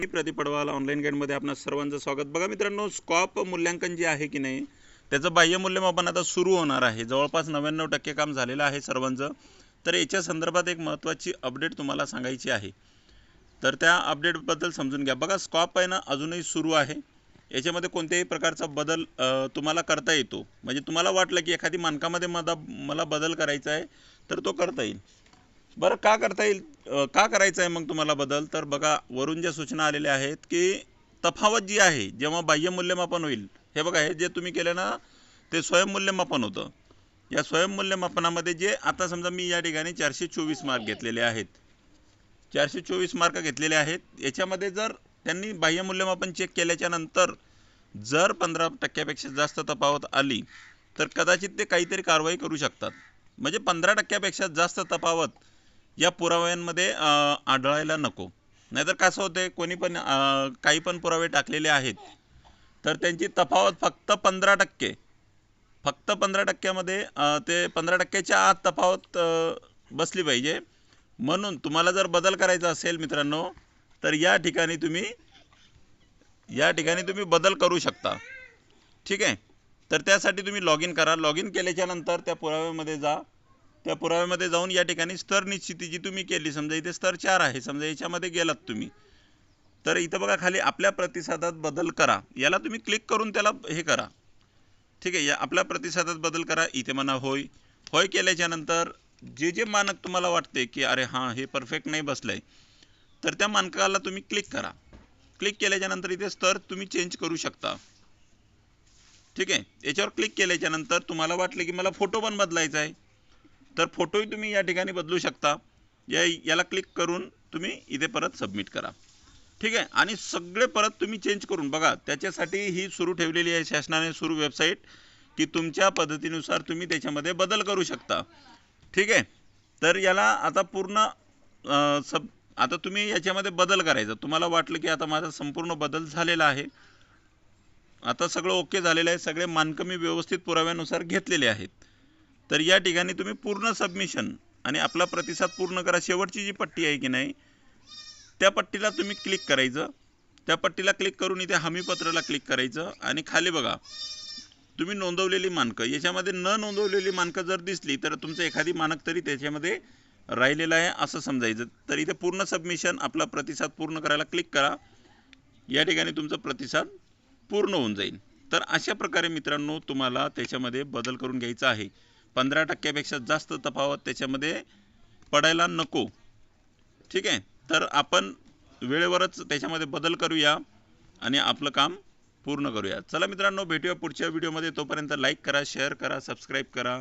मी Pradeep Padwal online गाईडमध्ये आपणा सर्वांचं स्वागत. बघा मित्रांनो स्कॉप मूल्यांकन जे आहे की नाही त्याचं बाह्य मूल्यमापन आता सुरू होणार आहे. जवळपास नव्याण्णव टक्के काम झालेलं आहे सर्वांचं. तर याच्या संदर्भात एक महत्त्वाची अपडेट तुम्हाला सांगायची आहे. तर त्या अपडेटबद्दल समजून घ्या. बघा स्कॉप आहे ना अजूनही सुरू आहे. याच्यामध्ये कोणत्याही प्रकारचा बदल तुम्हाला करता येतो. म्हणजे तुम्हाला वाटलं की एखादी मानकामध्ये मला मला बदल करायचा आहे तर तो करता येईल. बरं का करता येईल? का करायचं आहे मग तुम्हाला बदल? तर बघा वरून ज्या सूचना आलेल्या आहेत की तफावत जी आहे जेव्हा बाह्य मूल्यमापन होईल हे बघा हे जे तुम्ही केलं ना ते स्वयंमूल्यमापन होतं. या स्वयंमूल्यमापनामध्ये जे आता समजा मी या ठिकाणी चारशे चोवीस मार्क घेतलेले आहेत. चारशे चोवीस मार्क घेतलेले आहेत. याच्यामध्ये जर त्यांनी बाह्य मूल्यमापन चेक केल्याच्यानंतर जर पंधरा टक्क्यापेक्षा जास्त तफावत आली तर कदाचित ते काहीतरी कारवाई करू शकतात. म्हणजे पंधरा टक्क्यापेक्षा जास्त तफावत या पुराव्यांमध्ये आढळायला नको. नाहीतर कसं होते कोणी पण काही पण पुरावे टाकलेले आहेत तर त्यांची तफावत फक्त पंधरा टक्के. फक्त पंधरा टक्क्यामध्ये ते पंधरा टक्क्याच्या आत तफावत बसली पाहिजे. म्हणून तुम्हाला जर बदल करायचा असेल मित्रांनो तर या ठिकाणी तुम्ही या ठिकाणी तुम्ही बदल करू शकता. ठीक आहे? तर त्यासाठी तुम्ही लॉग इन करा. लॉग इन केल्याच्यानंतर त्या पुराव्यामध्ये जा. त्या पुराव्यामध्ये जाऊन या ठिकाणी स्तर निश्चिती जी तुम्ही केली समजा इथे स्तर चार आहे समजा याच्यामध्ये गेलात तुम्ही. तर इथं बघा खाली आपल्या प्रतिसादात बदल करा. याला तुम्ही क्लिक करून त्याला हे करा. ठीक आहे या आपल्या प्रतिसादात बदल करा. इथे म्हणा होय. होय केल्याच्यानंतर जे जे मानक तुम्हाला वाटते की अरे हां हे परफेक्ट नाही बसलं आहे तर त्या मानकाला तुम्ही क्लिक करा. क्लिक केल्याच्यानंतर इथे स्तर तुम्ही चेंज करू शकता. ठीक आहे याच्यावर क्लिक केल्याच्यानंतर तुम्हाला वाटले की मला फोटो पण बदलायचा आहे. तर फोटोही तुम्ही या ठिकाणी बदलू शकता. या याला क्लिक करून तुम्ही इथे परत सबमिट करा. ठीक आहे? आणि सगळे परत तुम्ही चेंज करून बघा त्याच्यासाठी ही सुरू ठेवलेली आहे शासनाने सुरू वेबसाईट की तुमच्या पद्धतीनुसार तुम्ही त्याच्यामध्ये बदल करू शकता. ठीक आहे? तर याला आता पूर्ण सब आता तुम्ही याच्यामध्ये बदल करायचा. तुम्हाला वाटलं की आता माझा संपूर्ण बदल झालेला आहे. आता सगळं ओके झालेलं आहे. सगळे मानकमी व्यवस्थित पुराव्यानुसार घेतलेले आहेत. तर या ठिकाणी तुम्ही पूर्ण सबमिशन आणि आपला प्रतिसाद पूर्ण करा. शेवटची जी पट्टी आहे की नाही त्या पट्टीला तुम्ही क्लिक करायचं. त्या पट्टीला क्लिक करून इथे हमीपत्राला क्लिक करायचं आणि खाली बघा तुम्ही नोंदवलेली मानकं. याच्यामध्ये न नोंदवलेली मानकं जर दिसली तर तुमचं एखादी मानक तरी त्याच्यामध्ये राहिलेलं आहे असं समजायचं. तर इथे पूर्ण सबमिशन आपला प्रतिसाद पूर्ण करायला क्लिक करा. या ठिकाणी तुमचा प्रतिसाद पूर्ण होऊन जाईल. तर अशा प्रकारे मित्रांनो तुम्हाला त्याच्यामध्ये बदल करून घ्यायचा आहे. पंधरा टक्क्यापेक्षा जास्त तफावत त्याच्यामध्ये पडायला नको. ठीक आहे? तर आपण वेळेवरच त्याच्यामध्ये बदल करूया आणि आपलं काम पूर्ण करूया. चला मित्रांनो भेटूया पुढच्या व्हिडिओमध्ये तोपर्यंत लाईक करा शेअर करा सबस्क्राईब करा.